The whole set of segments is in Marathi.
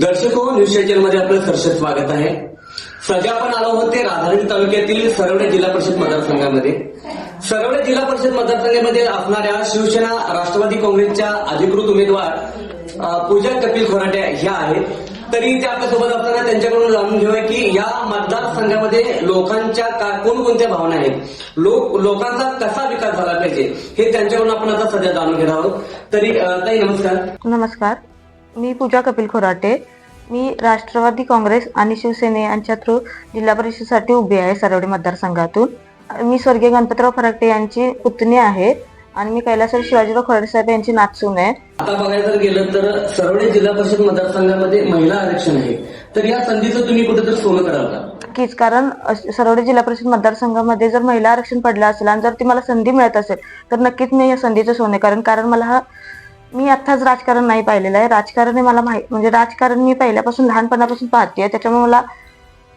दर्शको न्यूजमध्ये आपलं सरसत स्वागत आहे. सध्या आपण आलो होते ते राधानगरी तालुक्यातील सरवडे जिल्हा परिषद मतदारसंघामध्ये. सरवडे जिल्हा परिषद मतदारसंघामध्ये असणाऱ्या शिवसेना राष्ट्रवादी काँग्रेसच्या अधिकृत उमेदवार पूजा कपिल खोराटे ह्या आहेत. तरी ते आपल्यासोबत असताना त्यांच्याकडून जाणून घेऊया की या मतदारसंघामध्ये लोकांच्या का- कोणकोणत्या भावना आहेत? लोक लोकांचा कसा विकास झाला पाहिजे? हे त्यांच्याकडून आपण आता सध्या जाणून घेणार आहोत. तरी ताई नमस्कार. नमस्कार. मी पूजा कपिल खोराटे. मी राष्ट्रवादी काँग्रेस आणि शिवसेने यांच्या थ्रू जिल्हा परिषदेसाठी उभी आहे सरवडे मतदारसंघातून. मी स्वर्गीय गणपतराव फराटे यांची पुतणी आहे आणि मी कैलासवाडी शिवाजीराव खराडे साहेब यांची नाचून आहे. आता बघायला जर गेलं तर सरवडे जिल्हा परिषद मतदारसंघामध्ये महिला आरक्षण आहे. तर या संधीचं तुम्ही कुठेतरी सोनं कराल का? नक्कीच कारण सरवडे जिल्हा परिषद मतदारसंघामध्ये जर महिला आरक्षण पडलं असेल आणि जर ती मला संधी मिळत असेल तर नक्कीच मी या संधीचं सोने करेन. कारण मला हा मी आत्ताच राजकारण नाही पाहिलेलं आहे. राजकारण हे मला माहीत म्हणजे राजकारण मी पहिल्यापासून लहानपणापासून पाहते. त्याच्यामुळे मला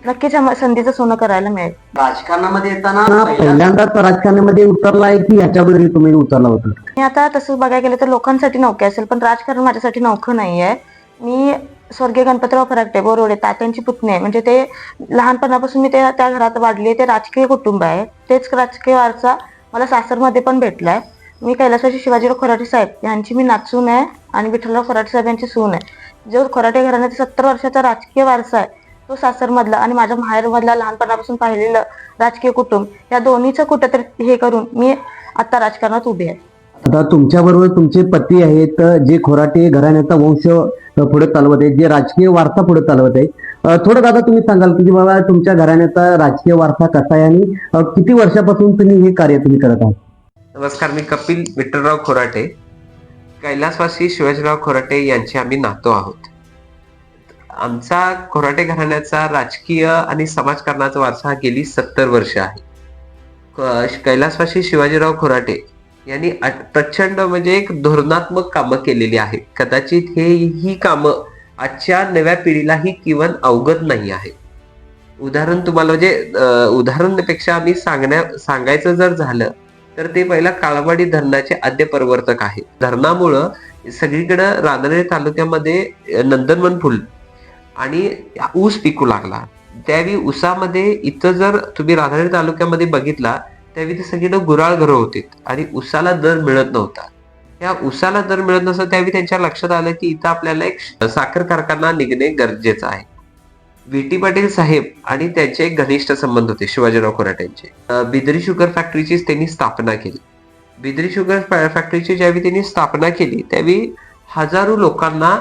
नक्कीच संधीचं सोनं करायला मिळेल. राजकारणामध्ये येताना पहिल्यांदाच राजकारणामध्ये उतरलाय की ह्याच्यापूर्वी तुम्ही उतरला होता? मी आता तसं बघायला गेलं तर लोकांसाठी नौके असेल पण राजकारण माझ्यासाठी नौकं नाही आहे मी स्वर्गीय गणपतराव फराकटे बोरोडे तात्यांची पुतणी आहे. म्हणजे ते लहानपणापासून मी ते त्या घरात वाढली ते राजकीय कुटुंब आहे. तेच राजकीय वारसा मला सासरमध्ये पण भेटलाय. मी कैलासवासी शिवाजीराव खराटे साहेब. यांची मी नाचून आहे आणि विठ्ठलराव खराटे साहेब यांची सून आहे. जो खराटे घराण्याचा सत्तर वर्षाचा राजकीय वारसा आहे तो सासरमधला आणि माझ्या माहेरमधला लहानपणापासून पाहिलेलं राजकीय कुटुंब या दोन्हीचं कुठंतरी हे करून मी आता राजकारणात उभी आहे. आता तुमच्या बरोबर तुमचे पती आहेत जे खोराटे घराण्याचा वंश पुढे चालवत आहे जे राजकीय वारसा पुढे चालवत आहे थोडं दादा तुम्ही सांगाल की बाबा तुमच्या घराण्याचा राजकीय वारसा कसा आहे आणि किती वर्षापासून तुम्ही हे कार्य तुम्ही करत आहात? नमस्कार मी कपिल विठ्ठलराव खोराटे. कैलासवासी शिवाजीराव खोराटे यांचे आम्ही नातो आहोत. आमचा खोराटे घराण्याचा राजकीय आणि समाजकारणाचा वारसा हा गेली सत्तर वर्ष आहे. कैलासवासी शिवाजीराव खोराटे यांनी प्रचंड म्हणजे एक धोरणात्मक कामं केलेली आहेत. कदाचित हे ही कामं आजच्या नव्या पिढीलाही किवन अवगत नाही आहे उदाहरण तुम्हाला म्हणजे उदाहरणपेक्षा उदाहरणापेक्षा आम्ही सांगण्या सांगायचं जर झालं तर ते पहिला काळवाडी धरणाचे आद्य प्रवर्तक आहे. धरणामुळं सगळीकडं राधानगरी तालुक्यामध्ये नंदनवन फुल आणि ऊस पिकू लागला. त्यावेळी ऊसामध्ये इथं जर तुम्ही राधानगरी तालुक्यामध्ये बघितला त्यावेळी ते सगळीकडे गुराळ घरं होती आणि उसाला दर मिळत नव्हता. त्या उसाला दर मिळत नसतं त्यावेळी त्यांच्या लक्षात आलं की इथं आपल्याला एक साखर कारखाना निघणे गरजेचं आहे. व्ही टी पाटील साहेब आणि त्यांचे एक घनिष्ठ संबंध होते शिवाजीराव खोराट्यांचे. अं, बिदरी शुगर फॅक्टरीचीच त्यांनी स्थापना केली. बिदरी शुगर फॅक्टरीची ज्यावेळी त्यांनी स्थापना केली त्यावेळी हजारो लोकांना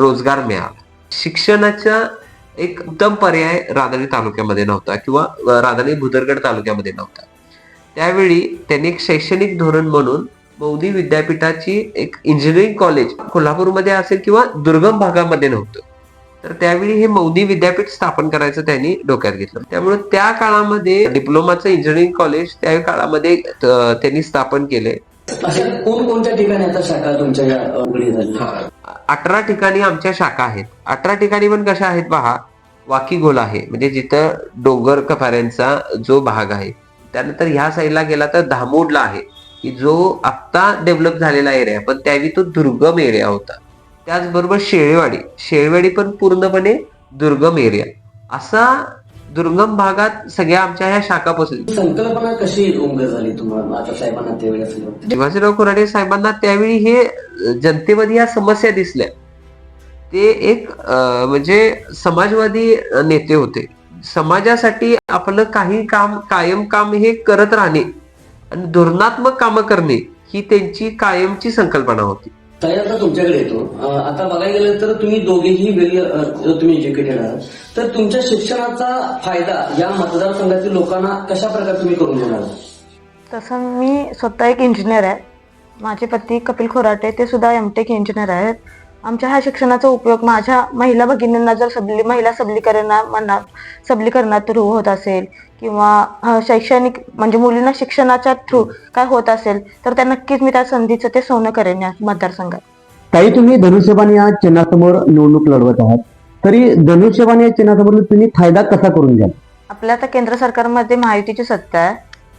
रोजगार मिळाला. शिक्षणाचा एक उत्तम पर्याय राधानगरी तालुक्यामध्ये नव्हता किंवा अं, भुदरगड तालुक्यामध्ये नव्हता. त्यावेळी त्यांनी एक शैक्षणिक धोरण म्हणून मौदी विद्यापीठाची एक इंजिनिअरिंग कॉलेज कोल्हापूरमध्ये असेल किंवा दुर्गम भागामध्ये नव्हतं. तर त्यावेळी हे मौदी विद्यापीठ स्थापन करायचं त्यांनी डोक्यात घेतलं. त्यामुळे त्या काळामध्ये डिप्लोमाचं इंजिनिअरिंग कॉलेज त्या काळामध्ये त्यांनी स्थापन केले. अशा कोणकोणत्या ठिकाणी आता शाखा तुमच्या अठरा ठिकाणी आमच्या शाखा आहेत. अठरा ठिकाणी पण कशा आहेत पहा वाकीगोल आहे. म्हणजे जिथं डोंगर कपाऱ्यांचा जो भाग आहे. त्यानंतर ह्या साईडला गेला तर धामोडला आहे की जो आत्ता डेव्हलप झालेला एरिया पण त्यावेळी तो दुर्गम एरिया होता. त्याचबरोबर शेळेवाडी. शेळेवाडी पण पूर्णपणे दुर्गम एरिया असा दुर्गम भागात सगळ्या आमच्या ह्या शाखा पोचल्या संकल्पना कशी उमग झाली तुम्हाला साहेबांना त्यावेळी शिवाजीराव कोराडे साहेबांना त्यावेळी हे जनतेमध्ये या समस्या दिसल्या. ते एक म्हणजे समाजवादी नेते होते. समाजासाठी आपलं काही काम कायम काम हे करत राहणे आणि धोरणात्मक कामं करणे ही त्यांची कायमची संकल्पना होती. ताई आता तुमच्याकडे येतो. आता बघायला गेलं तर तुम्ही दोघेही वेगळे तुम्ही एज्युकेटेड आहात तर तुमच्या शिक्षणाचा फायदा या मतदारसंघातील लोकांना कशा प्रकारे तुम्ही करून देणार? तसं मी स्वतः एक इंजिनियर आहे. माझे पती कपिल खोराटे ते सुद्धा एमटेक इंजिनियर आहेत. आमच्या ह्या शिक्षणाचा उपयोग माझ्या महिला भगिनींना जर सबली महिला सबलीकरणा म्हणा सबलीकरणात थ्रू होत असेल किंवा शैक्षणिक म्हणजे मुलींना शिक्षणाच्या थ्रू काय होत असेल तर त्या नक्कीच मी त्या संधीचं ते सोनं करेन या मतदारसंघात. ताई तुम्ही धनुष्यबाण या चिन्हासमोर निवडणूक लढवत आहात. तरी धनुष्यबाण या चिन्हासमोर तुम्ही फायदा कसा करून घ्याल? आपल्या आता केंद्र सरकारमध्ये महायुतीची सत्ता आहे.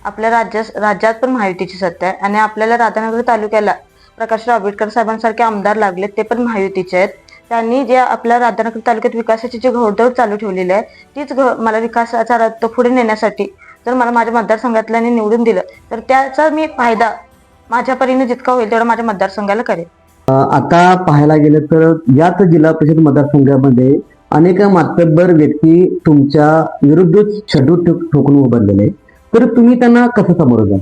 आपल्या राज्या राज्यात पण महायुतीची सत्ता आहे. आणि आपल्याला राधानगरी तालुक्याला प्रकाशराव आंबेडकर साहेबांसारखे आमदार लागले ते पण महायुतीचे आहेत. त्यांनी जे आपल्या राधानगरी तालुक्यात विकासाची जी घोडदौड चालू ठेवलेली आहे तीच घ- मला विकासाचा रथ पुढे नेण्यासाठी जर मला माझ्या मतदारसंघातल्याने निवडून दिलं तर त्याचा मी फायदा माझ्या परीने जितका होईल तेवढा माझ्या मतदारसंघाला करेल आता पाहायला गेलं तर याच जिल्हा परिषद मतदारसंघामध्ये अनेक मातब्बर व्यक्ती तुमच्या विरुद्ध छडू ठोकून उभारलेले तर तुम्ही त्यांना कसं समोर जाल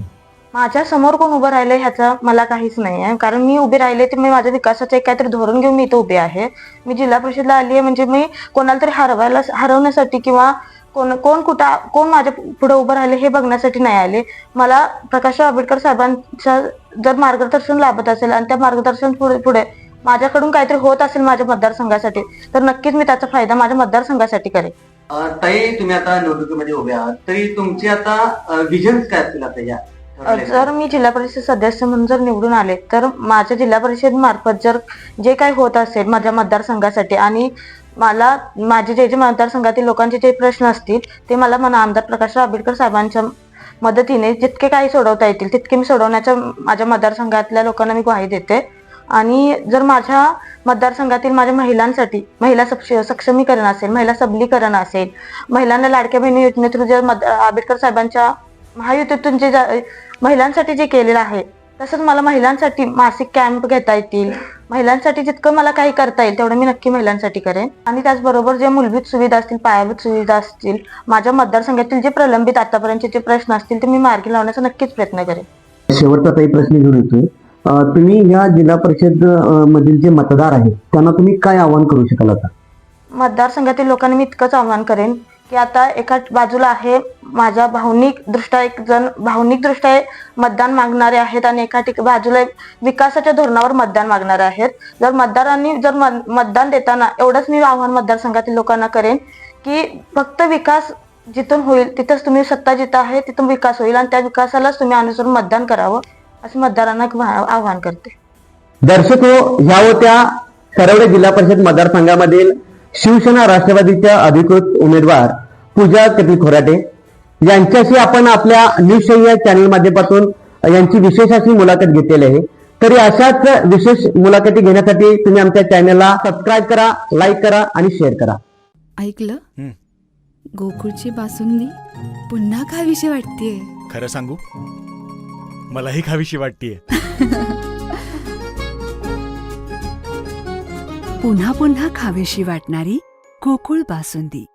माझ्यासमोर कोण उभं राहिलंय ह्याचा मला काहीच नाही आहे कारण मी उभी राहिले तर मी माझ्या विकासाचं एक काहीतरी धोरण घेऊन मी इथं उभी आहे. मी जिल्हा परिषदला आली आहे म्हणजे मी कोणाला तरी हरवायला हरवण्यासाठी किंवा कोण कोण कुठं कोण माझ्या पुढे उभं राहिले हे बघण्यासाठी नाही आले. मला प्रकाश आंबेडकर साहेबांचा जर मार्गदर्शन लाभत असेल आणि त्या मार्गदर्शन पुढे पुढे माझ्याकडून काहीतरी होत असेल माझ्या मतदारसंघासाठी तर नक्कीच मी त्याचा फायदा माझ्या मतदारसंघासाठी करेन. ताई तुम्ही आता निवडणुकीमध्ये उभे आहात. तरी तुमची आता विजन काय असतील आता या? जर मी जिल्हा परिषद सदस्य म्हणून जर निवडून आले तर माझ्या जिल्हा परिषद मार्फत जर जे काही होत असेल माझ्या मतदारसंघासाठी आणि मला माझे जे जे मतदारसंघातील लोकांचे जे प्रश्न असतील ते मला म्हणा आमदार प्रकाश आंबेडकर साहेबांच्या मदतीने जितके काही सोडवता येतील तितके मी सोडवण्याच्या माझ्या मतदारसंघातल्या लोकांना मी ग्वाही देते. आणि जर माझ्या मतदारसंघातील माझ्या महिलांसाठी महिला सक्ष- सक्षमीकरण असेल महिला सबलीकरण असेल महिलांना लाडक्या बहिणी योजनेतून जर मत- आंबेडकर साहेबांच्या महायुतीतून जे महिलांसाठी जे केलेलं आहे तसंच मला महिलांसाठी मासिक कॅम्प घेता येतील. महिलांसाठी जितकं मला काही करता येईल तेवढं मी नक्की महिलांसाठी करेन. आणि त्याचबरोबर जे मूलभूत सुविधा असतील पायाभूत सुविधा असतील माझ्या मतदारसंघातील जे प्रलंबित आतापर्यंतचे जे प्रश्न असतील ते मी मार्गी लावण्याचा नक्कीच प्रयत्न करेन. शेवटचा काही प्रश्न घेऊन येतोय. तुम्ही या जिल्हा परिषद मधील जे मतदार आहेत त्यांना तुम्ही काय आवाहन करू शकाल आता? मतदारसंघातील लोकांनी मी इतकंच आवाहन करेन की आता एका बाजूला आहे माझ्या भावनिक दृष्ट्या एक जण भावनिक दृष्ट्या मतदान मागणारे आहेत आणि एका ठिकाणी बाजूला एक विकासाच्या धोरणावर मतदान मागणारे आहेत. जर मतदारांनी जर मतदान देताना एवढंच मी आव्हान मतदारसंघातील लोकांना करेन की फक्त विकास जिथून होईल तिथंच तुम्ही सत्ता जिथं आहे तिथून विकास होईल आणि त्या विकासालाच तुम्ही अनुसरून मतदान करावं असं मतदारांना आव्हान करते. दर्शक हो ह्या होत्या सरवडे जिल्हा परिषद मतदारसंघामधील शिवसेना राष्ट्रवादीच्या अधिकृत उमेदवार पूजा कपिल खोराटे. यांच्याशी आपण आपल्या न्यूज या चॅनल माध्यमातून यांची विशेष अशी मुलाखत घेतलेली आहे. तरी अशाच विशेष मुलाखती घेण्यासाठी तुम्ही आमच्या चॅनलला सबस्क्राईब करा लाईक करा आणि शेअर करा. ऐकलं? गोकुळची बासुंदी? पुन्हा खावीशी वाटतेय. खरं सांगू? मलाही खावीशी वाटतीये. पुन्हा पुन्हा खावीशी वाटणारी गोकुळ बासुंदी.